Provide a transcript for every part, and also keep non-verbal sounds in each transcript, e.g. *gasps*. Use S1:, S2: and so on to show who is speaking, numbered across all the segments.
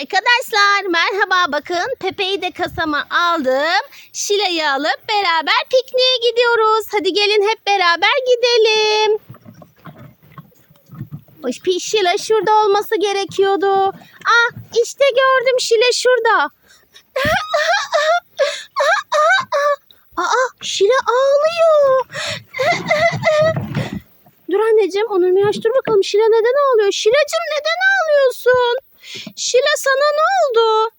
S1: Arkadaşlar merhaba bakın Pepe'yi de kasama aldım. Şile'yi alıp beraber pikniğe gidiyoruz. Hadi gelin hep beraber gidelim. Şile şurada olması gerekiyordu. Ah işte gördüm Şile şurada. *laughs* Aa Şile ağlıyor. *laughs* Dur anneciğim Onur Miraç dur bakalım Şile neden ağlıyor? Şile'cim neden ağlıyorsun? Şile sana ne oldu?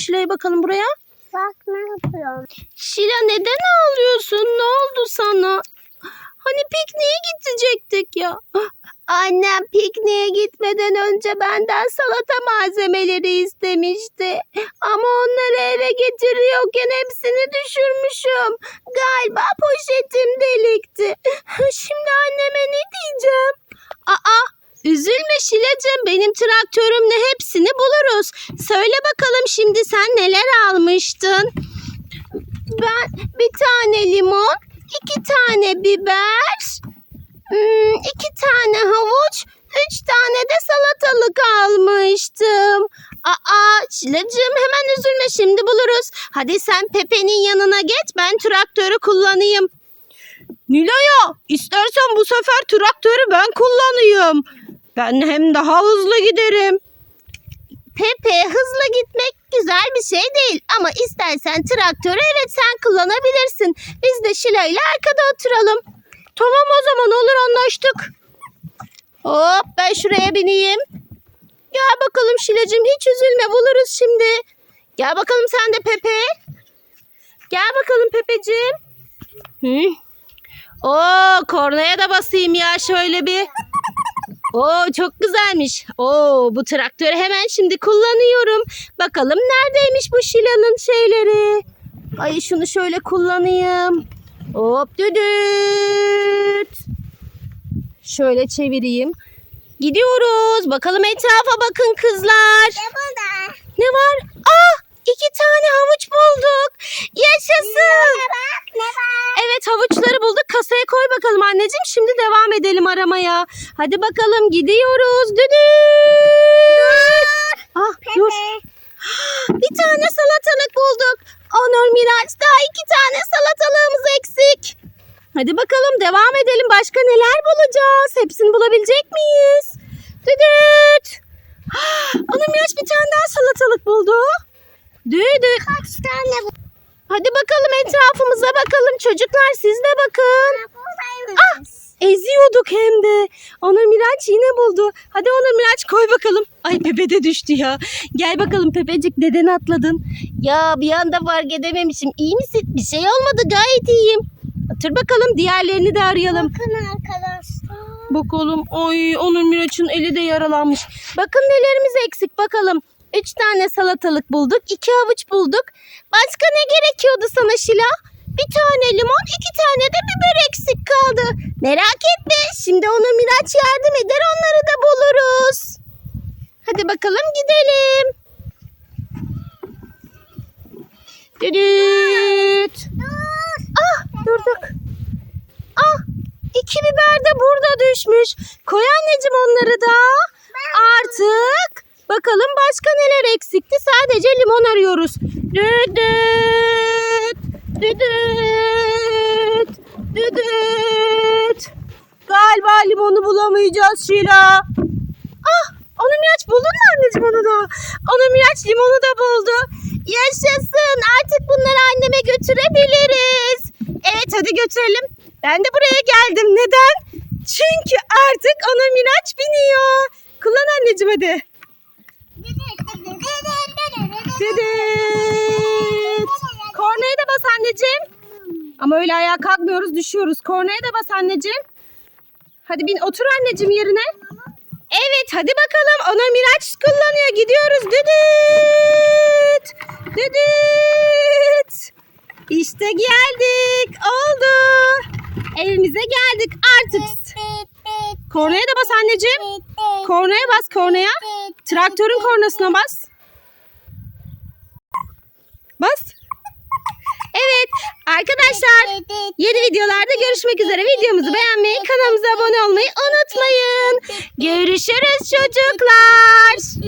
S1: Koy anneciğim Şile'yi bakalım buraya.
S2: Bak ne yapıyorum.
S1: Şile neden ağlıyorsun? Ne oldu sana? Hani pikniğe gidecektik ya. Annem pikniğe gitmeden önce benden salata malzemeleri istemişti. Ama onları eve getiriyorken hepsini düşürmüşüm. Galiba poşetim delikti. *laughs* Şimdi anneme ne diyeceğim? Şile'cim benim traktörümle hepsini buluruz. Söyle bakalım şimdi sen neler almıştın? Ben bir tane limon, iki tane biber, hmm, iki tane havuç, üç tane de salatalık almıştım. Aa Şile'cim hemen üzülme şimdi buluruz. Hadi sen Pepe'nin yanına geç ben traktörü kullanayım. Nilo'ya istersen bu sefer traktörü ben kullanayım. Ben hem daha hızlı giderim. Pepe hızlı gitmek güzel bir şey değil ama istersen traktörü evet sen kullanabilirsin. Biz de Şila ile arkada oturalım. Tamam o zaman olur anlaştık. Hop ben şuraya bineyim. Gel bakalım Şilacığım hiç üzülme buluruz şimdi. Gel bakalım sen de Pepe. Gel bakalım Pepeciğim. Hı? Oo kornaya da basayım ya şöyle bir. Oo çok güzelmiş. Oo bu traktörü hemen şimdi kullanıyorum. Bakalım neredeymiş bu Şila'nın şeyleri. Ay şunu şöyle kullanayım. Hop düdüt. Şöyle çevireyim. Gidiyoruz. Bakalım etrafa bakın kızlar.
S2: Ne burada?
S1: Ne var? Ah iki tane havuç bulduk. Yaşasın.
S2: Bak ne var?
S1: Evet havuçları. Kasaya koy bakalım anneciğim. Şimdi devam edelim aramaya. Hadi bakalım gidiyoruz. Düdüt. Ah dur. *gasps* Bir tane salatalık bulduk. Onur Miraç daha iki tane salatalığımız eksik. Hadi bakalım devam edelim. Başka neler bulacağız? Hepsini bulabilecek miyiz? Düdüt. *gasps* Onur Miraç bir tane daha salatalık buldu. Düdüt.
S2: Kaç tane bu?
S1: Hadi bakalım etrafımıza bakalım. Çocuklar siz de bakın.
S2: Ah!
S1: Eziyorduk hem de. Onur Miraç yine buldu. Hadi Onur Miraç koy bakalım. Ay Pepe de düştü ya. Gel bakalım Pepecik neden atladın? Ya bir anda fark edememişim. İyi misin? Bir şey olmadı gayet iyiyim. Otur bakalım diğerlerini de arayalım.
S2: Bakın arkadaşlar.
S1: Bakalım. Ay Onur Miraç'ın eli de yaralanmış. Bakın nelerimiz eksik bakalım. Üç tane salatalık bulduk. iki havuç bulduk. Başka ne gerekiyordu sana Şila? Bir tane limon, iki tane de biber eksik kaldı. Merak etme. Şimdi Onur Miraç yardım eder. Onları da buluruz. Hadi bakalım gidelim. Düdüt. Ah durduk. Ah iki biber de burada düşmüş. Koy anneciğim onları da. Artık bakalım başka neler eksikti. Sadece limon arıyoruz. Düdüt. Düdüt. Düdüt. Galiba limonu bulamayacağız Şila. Ah onu Miraç buldun mu anneciğim onu da? Onu Miraç limonu da buldu. Yaşasın artık bunları anneme götürebiliriz. Evet hadi götürelim. Ben de buraya geldim. Neden? Çünkü artık ona Miraç biniyor. Kullan anneciğim hadi. Dedet. Kornaya da bas anneciğim. Ama öyle ayağa kalkmıyoruz düşüyoruz. Kornaya da bas anneciğim. Hadi bin otur anneciğim yerine. Evet hadi bakalım. Ona Miraç kullanıyor. Gidiyoruz. Düdüt. Düdüt. İşte geldik. Oldu. Evimize geldik artık. Kornaya da bas anneciğim. Kornaya bas kornaya. Traktörün kornasına bas. Bas. Evet arkadaşlar yeni videolarda görüşmek üzere. Videomuzu beğenmeyi, kanalımıza abone olmayı unutmayın. Görüşürüz çocuklar.